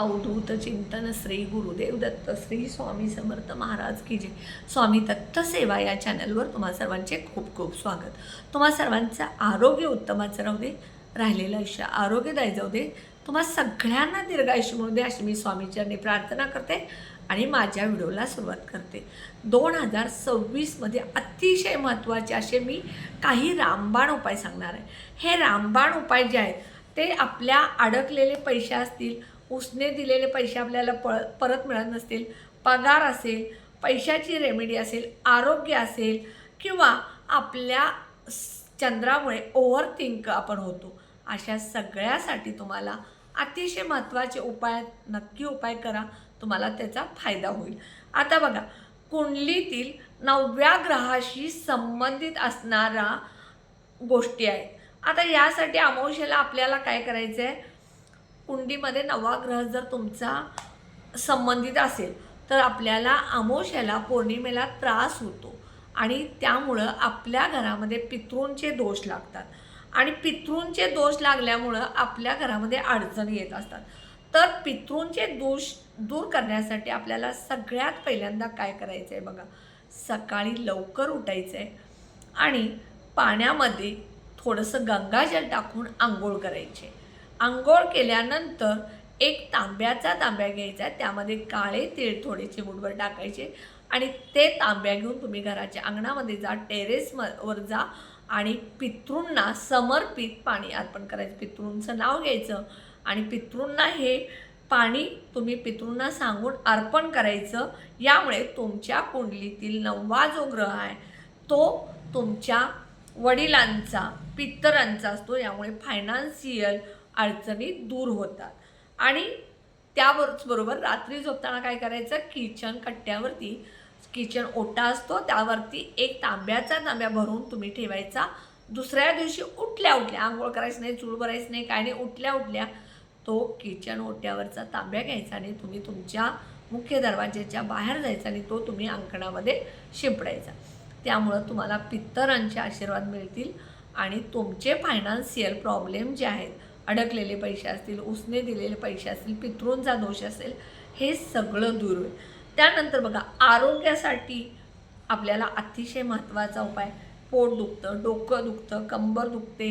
अवधूत चिंतन श्री गुरुदेव दत्त श्री स्वामी समर्थ महाराज की जय. स्वामी दत्त सेवा या चॅनलवर तुम्हा सर्वांचे खूप खूप स्वागत. तुम्हा सर्वांचं आरोग्य उत्तमाचं राहू दे राहिलेलं आयुष्य आरोग्यदायी जाऊ दे. तुम्हा सगळ्यांना दीर्घायुष्य मिळू दे अशी मी स्वामीचरणी प्रार्थना करते आणि माझ्या व्हिडिओला सुरुवात करते. दोन हजार सव्वीसमध्ये अतिशय महत्त्वाचे असे मी काही रामबाण उपाय सांगणार आहे. हे रामबाण उपाय जे आहेत ते आपल्या अडकलेले पैसे असतील उसने दिलेले पैसे आपल्याला प परत मिळत नसतील पगार असेल पैशाची रेमेडी असेल आरोग्य असेल किंवा आपल्या चंद्रामुळे ओव्हर थिंक आपण होतो. अशा सगळ्यासाठी तुम्हाला अतिशय महत्त्वाचे उपाय नक्की उपाय करा. तुम्हाला त्याचा फायदा होईल. आता बघा कुंडलीतील नवव्या ग्रहाशी संबंधित असणारा गोष्टी आहेत. आता यासाठी अमावश्याला आपल्याला काय करायचं आहे कुंडीमध्ये नवा ग्रह जर तुमचा संबंधित असेल तर आपल्याला अमावस्याला पौर्णिमेला त्रास होतो. आणि त्यामुळं आपल्या घरामध्ये पितृंचे दोष लागतात. आणि पितृंचे दोष लागल्यामुळं आपल्या घरामध्ये अडचणी येत असतात. तर पितृंचे दोष दूर करण्यासाठी आपल्याला सगळ्यात पहिल्यांदा काय करायचं आहे बघा? सकाळी लवकर उठायचं आहे आणि पाण्यामध्ये थोडंसं गंगाजल टाकून आंघोळ करायचे. आंघोळ केल्यानंतर एक तांब्याचा तांब्या घ्यायचा त्यामध्ये काळे तीळ थोडे चिमूटभर टाकायचे आणि ते तांब्या घेऊन तुम्ही घराच्या अंगणामध्ये जा टेरेस म वर जा आणि पितृंना समर्पित पाणी अर्पण करायचं. पितृंचं नाव घ्यायचं आणि पितृंना हे पाणी तुम्ही पितृंना सांगून अर्पण करायचं. यामुळे तुमच्या कुंडलीतील नववा जो ग्रह आहे तो तुमच्या वडिलांचा पितरांचा असतो. यामुळे फायनान्शियल अडचणी दूर होतात. आणि त्यावरच बरोबर रात्री झोपताना काय करायचं? किचन कट्ट्यावरती किचन ओटा असतो त्यावरती एक तांब्याचा तांब्या भरून तुम्ही ठेवायचा. दुसऱ्या दिवशी उठल्या उठल्या आंघोळ करायचं नाही चूळ भरायचं नाही काय नाही उठल्या उठल्या तो किचन ओट्यावरचा तांब्या घ्यायचा आणि तुम्ही तुमच्या मुख्य दरवाज्याच्या बाहेर जायचा आणि तो तुम्ही अंकणामध्ये शिंपडायचा. त्यामुळं तुम्हाला पित्तरांचे आशीर्वाद मिळतील आणि तुमचे फायनान्शियल प्रॉब्लेम जे आहेत अडकलेले पैसे असतील उसने दिलेले पैसे असतील पितृंचा दोष असेल हे सगळं दूर होईल. त्यानंतर बघा आरोग्यासाठी आपल्याला अतिशय महत्त्वाचा उपाय. पोट दुखतं डोकं दुखतं कंबर दुखते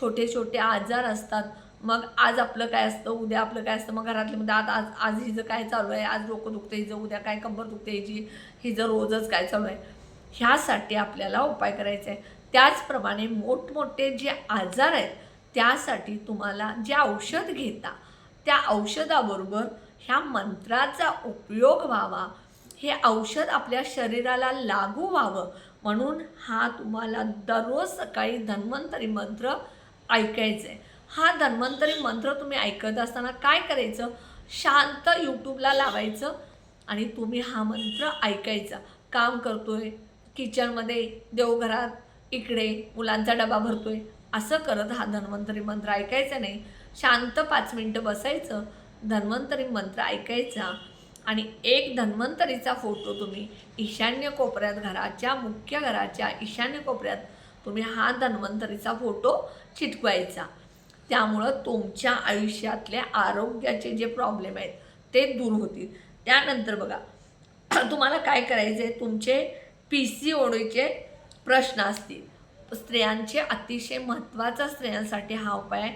छोटे छोटे आजार असतात. मग आज आपलं काय असतं उद्या आपलं काय असतं मग घरातले म्हणजे आज आज आज हिचं काय चालू आहे आज डोकं दुखतं हिचं उद्या काय कंबर दुखते हिची हिचं रोजच काय चालू आहे. ह्यासाठी आपल्याला उपाय करायचा आहे त्याचप्रमाणे मोठमोठे जे आजार आहेत त्यासाठी तुम्हाला जे औषध घेता त्या औषधाबरोबर ह्या मंत्राचा उपयोग व्हावा. हे औषध आपल्या शरीराला लागू व्हावं. म्हणून हा तुम्हाला दररोज सकाळी धन्वंतरी मंत्र ऐकायचं आहे हा धन्वंतरी मंत्र तुम्ही ऐकत असताना काय करायचं? शांत यूट्यूबला लावायचं आणि तुम्ही हा मंत्र ऐकायचा. काम करतोय किचनमध्ये देवघरात इकडे मुलांचा डबा भरतोय असं करत हा धन्वंतरी मंत्र ऐकायचा नाही. शांत पाच मिनटं बसायचं धन्वंतरी मंत्र ऐकायचा आणि एक धन्वंतरीचा फोटो तुम्ही ईशान्य कोपऱ्यात घराच्या मुख्य घराच्या ईशान्य कोपऱ्यात तुम्ही हा धन्वंतरीचा फोटो चिटकवायचा त्यामुळं तुमच्या आयुष्यातले आरोग्याचे जे प्रॉब्लेम आहेत ते दूर होतील. त्यानंतर बघा तुम्हाला काय करायचं आहे तुमचे पी सी ओडीचे प्रश्न असतील. स्त्रियांचे अतिशय महत्त्वाचा स्त्रियांसाठी हा उपाय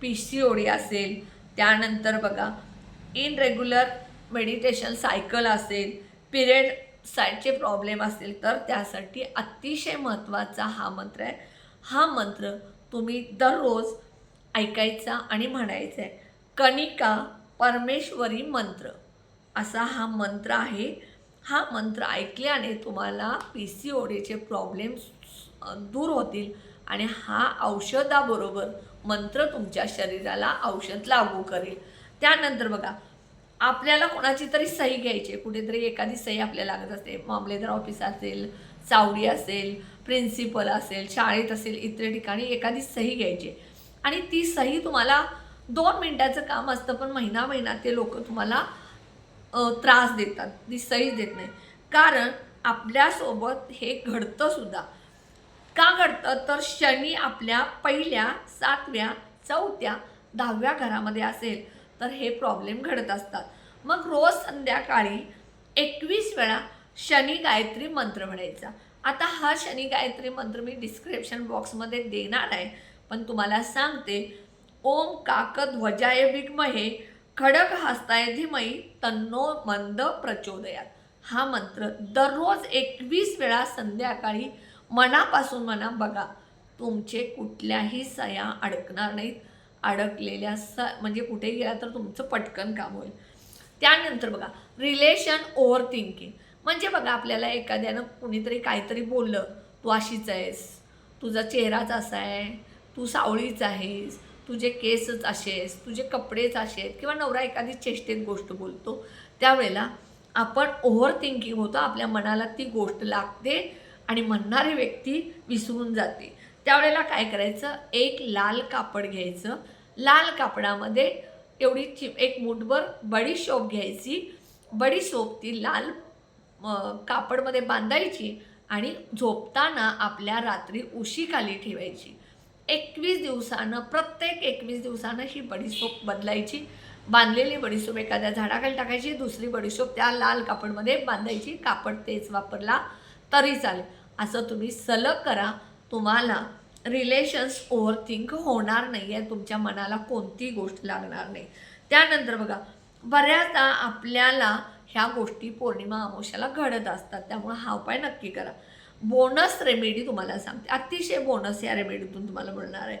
पी सी ओडी असेल त्यानंतर बघा इनरेग्युलर मेडिटेशन सायकल असेल पिरियड साईडचे प्रॉब्लेम असतील तर त्यासाठी अतिशय महत्त्वाचा हा मंत्र आहे. हा मंत्र तुम्ही दररोज ऐकायचा आणि म्हणायचा आहे. कणिका परमेश्वरी मंत्र. असा हा मंत्र आहे. हा मंत्र ऐकल्याने तुम्हाला पी सी ओडीचे प्रॉब्लेम्स दूर होतील आणि हा औषधाबरोबर मंत्र तुमच्या शरीराला औषध लागू करेल. त्यानंतर बघा आपल्याला कोणाची तरी सही घ्यायची आहे. कुठेतरी एखादी सही आपल्याला लागत असते. मामलेदार ऑफिस असेल चावडी असेल प्रिन्सिपल असेल शाळेत असेल इतर ठिकाणी एखादी सही घ्यायची आणि ती सही तुम्हाला दोन मिनटाचं काम असतं पण महिना महिना ते लोक तुम्हाला त्रास देतात ती देत नाही. कारण आपल्यासोबत हे घडतं सुद्धा. का घडतं? तर शनी आपल्या पहिल्या सातव्या चौथ्या दहाव्या घरामध्ये असेल तर हे प्रॉब्लेम घडत असतात. मग रोज संध्याकाळी एकवीस वेळा शनी गायत्री मंत्र म्हणायचा. आता हा शनी गायत्री मंत्र मी डिस्क्रिप्शन बॉक्समध्ये देणार आहे पण तुम्हाला सांगते ओम काकध्वजाय विद्महे खडक हस्ताय धीमयी तन्नो मंद प्रचोदयात. हा मंत्र दररोज एकवीस वेळा संध्याकाळी मनापासून मना बघा तुमचे कुठल्याही सया अडकणार नाहीत. अडकलेल्या स म्हणजे कुठे गेला तर तुमचं पटकन काम होईल. त्यानंतर बघा रिलेशन ओव्हर थिंकिंग म्हणजे बघा आपल्याला एखाद्यानं कुणीतरी काहीतरी बोललं तू अशीच आहेस. तुझा चेहराच असा आहे. तू सावळीच आहेस. तुझे केसच असेस तुझे कपडेच असे आहेत किंवा नवरा एखादी चेष्टेत गोष्ट बोलतो त्यावेळेला आपण ओव्हर थिंकिंग होतो आपल्या मनाला ती गोष्ट लागते आणि म्हणणारी व्यक्ती विसरून जाते. त्यावेळेला काय करायचं? एक लाल कापड घ्यायचं. लाल कापडामध्ये एवढी चि एक मुठभर बडीशोप घ्यायची. बडीशोप ती लाल कापडमध्ये बांधायची आणि झोपताना आपल्या रात्री उशीखाली ठेवायची. एकवीस दिवसानं प्रत्येक एकवीस दिवसानं ही बडीशोप बदलायची. बांधलेली बडीसोप एखाद्या झाडाखाली टाकायची दुसरी बडीशोप त्या लाल कापडमध्ये बांधायची. कापड तेच वापरला तरी चालेल. असं तुम्ही सलग करा. तुम्हाला रिलेशन्स ओव्हर थिंक होणार नाही आहे तुमच्या मनाला कोणती गोष्ट लागणार नाही. त्यानंतर बघा बऱ्याचदा आपल्याला ह्या गोष्टी पौर्णिमा अमोशाला घडत असतात. त्यामुळं हा उपाय नक्की करा. बोनस रेमेडी तुम्हाला सांगते. अतिशय बोनस या रेमेडीतून तुम्हाला मिळणार आहे.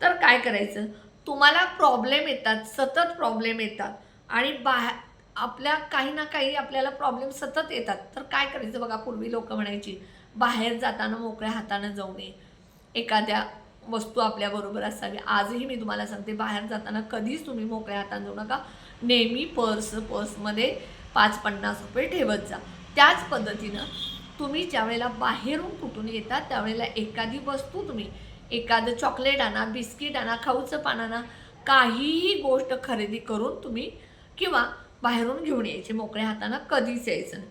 तर काय करायचं? तुम्हाला प्रॉब्लेम येतात सतत प्रॉब्लेम येतात आणि बाहेर आपल्या काही ना काही आपल्याला प्रॉब्लेम सतत येतात. तर काय करायचं बघा पूर्वी लोक म्हणायची बाहेर जाताना मोकळ्या हातानं जाऊ नये. एखाद्या वस्तू आपल्याबरोबर असावी. आजही मी तुम्हाला सांगते बाहेर जाताना कधीच तुम्ही मोकळ्या हाताने जाऊ नका. नेहमी पर्स पर्समध्ये पाच पन्नास रुपये ठेवत जा. त्याच पद्धतीनं तुम्ही ज्यावेळेला बाहेरून कुठून येतात त्यावेळेला एखादी वस्तू तुम्ही एखादं चॉकलेट आणा बिस्किट आणा खाऊचं पान आणा काहीही गोष्ट खरेदी करून तुम्ही किंवा बाहेरून घेऊन यायचे मोकळ्या हातानं कधीच यायचं नाही.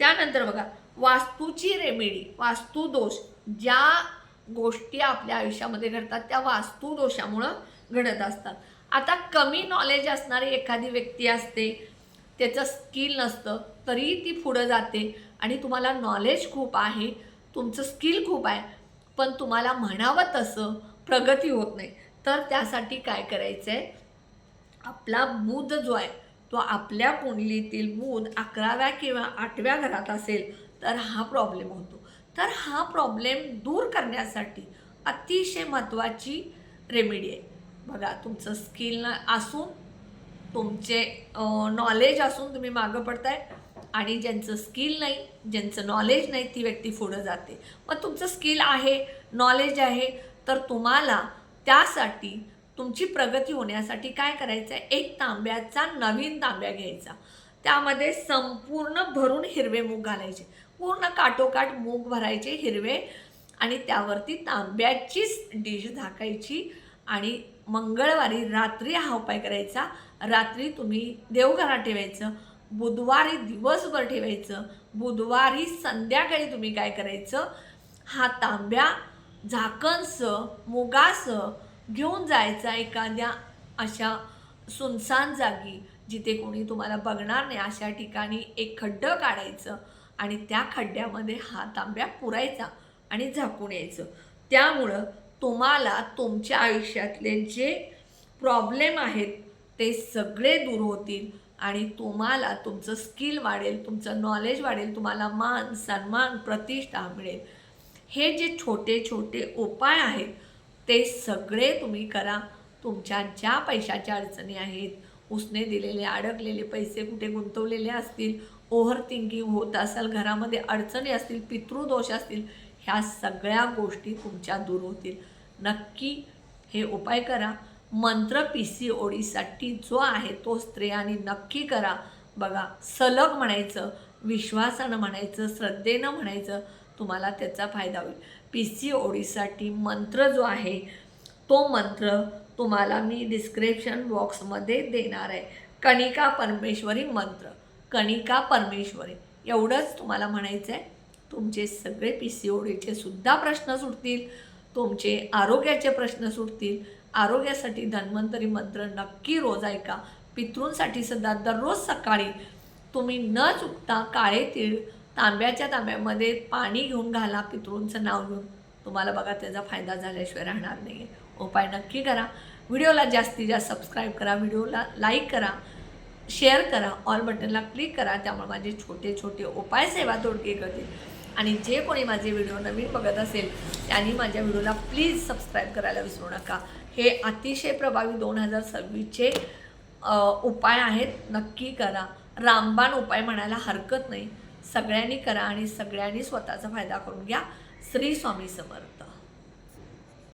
त्यानंतर बघा वास्तूची रेमेडी वास्तुदोष ज्या गोष्टी आपल्या आयुष्यामध्ये घडतात त्या वास्तुदोषामुळं घडत असतात. आता कमी नॉलेज असणारी एखादी व्यक्ती असते त्याचं स्किल नसतं तरी ती पुढं जाते. आणि तुम्हाला नॉलेज खूप आहे तुमचं स्किल खूप आहे पण तुम्हाला म्हणावं तसं प्रगती होत नाही. तर त्यासाठी काय करायचं आहे आपला बुध जो आहे तो आपल्या कुंडलीतील बुध अकराव्या किंवा आठव्या घरात असेल तर हा प्रॉब्लेम होतो. तर हा प्रॉब्लेम दूर करण्यासाठी अतिशय महत्त्वाची रेमेडी आहे. बघा तुमचं स्किल असून तुमचे नॉलेज असून तुम्ही मागं पडताय. आणि ज्यांचं स्किल नाही ज्यांचं नॉलेज नाही ती व्यक्ती पुढं जाते. मग तुमचं स्किल आहे नॉलेज आहे तर तुम्हाला त्यासाठी तुमची प्रगती होण्यासाठी काय करायचं आहे एक तांब्याचा नवीन तांब्या घ्यायचा. त्यामध्ये संपूर्ण भरून हिरवे मूग घालायचे. पूर्ण काठोकाठ मूग भरायचे हिरवे आणि त्यावरती तांब्याचीच डिश झाकायची आणि मंगळवारी रात्री हा उपाय करायचा. रात्री तुम्ही देवघरात ठेवायचं. बुधवारी दिवसभर ठेवायचं. बुधवारी संध्याकाळी तुम्ही काय करायचं? हा तांब्या झाकणसं मुगासं घेऊन जायचा एखाद्या अशा सुनसान जागी जिथे कोणी तुम्हाला बघणार नाही. अशा ठिकाणी एक खड्डं काढायचं आणि त्या खड्ड्यामध्ये हा तांब्या पुरायचा आणि झाकून यायचं. त्यामुळं तुम्हाला तुमच्या आयुष्यातले जे प्रॉब्लेम आहेत ते सगळे दूर होतील. आणि तुम्हाला तुमचं स्किल वाढेल तुमचं नॉलेज वाढेल तुम्हाला मान सन्मान प्रतिष्ठा मिळेल. हे जे छोटे छोटे उपाय आहेत ते सगळे तुम्ही करा. तुमच्या ज्या पैशाच्या अडचणी आहेत उसने दिलेले अडकलेले पैसे कुठे गुंतवलेले असतील ओव्हर थिंकिंग होत असाल घरामध्ये अडचणी असतील पितृदोष असतील ह्या सगळ्या गोष्टी तुमच्या दूर होतील. नक्की हे उपाय करा. मंत्र पी सी ओडीसाठी जो आहे तो स्त्रियांनी नक्की करा. बघा सलग म्हणायचं विश्वासानं म्हणायचं श्रद्धेनं म्हणायचं तुम्हाला त्याचा फायदा होईल. पी सी ओडीसाठी मंत्र जो आहे तो मंत्र तुम्हाला मी डिस्क्रिप्शन बॉक्समध्ये देणार आहे. कणिका परमेश्वरी मंत्र. कणिका परमेश्वरी. एवढंच तुम्हाला म्हणायचं आहे तुमचे सगळे पी सी ओडीचे सुद्धा प्रश्न सुटतील. तुमचे आरोग्याचे प्रश्न सुटतील. आरोग्यासाठी धन्वंतरी मंत्र नक्की रोज ऐका. पितृंसाठी सुद्धा दररोज सकाळी तुम्ही न चुकता काळे तीळ तांब्याच्या तांब्यामध्ये पाणी घेऊन घाला. पितृंचं नाव घेऊन. तुम्हाला बघा त्याचा फायदा झाल्याशिवाय राहणार नाही आहे उपाय नक्की करा. व्हिडिओला जास्तीत जास्त सबस्क्राईब करा. व्हिडिओला लाईक करा. शेअर करा. ऑल बटनला क्लिक करा. त्यामुळे माझे छोटे छोटे उपाय सेवा तोडके करतील. आणि जे कोणी माझे व्हिडिओ नवीन बघत असेल त्यांनी माझ्या व्हिडिओला प्लीज सबस्क्राईब करायला विसरू नका. हे अतिशय प्रभावी दोन हजार सव्वीसचे उपाय आहेत. नक्की करा. रामबाण उपाय म्हणायला हरकत नाही. सगळ्यांनी करा आणि सगळ्यांनी स्वतःचा फायदा करून घ्या. श्री स्वामी समर्थ.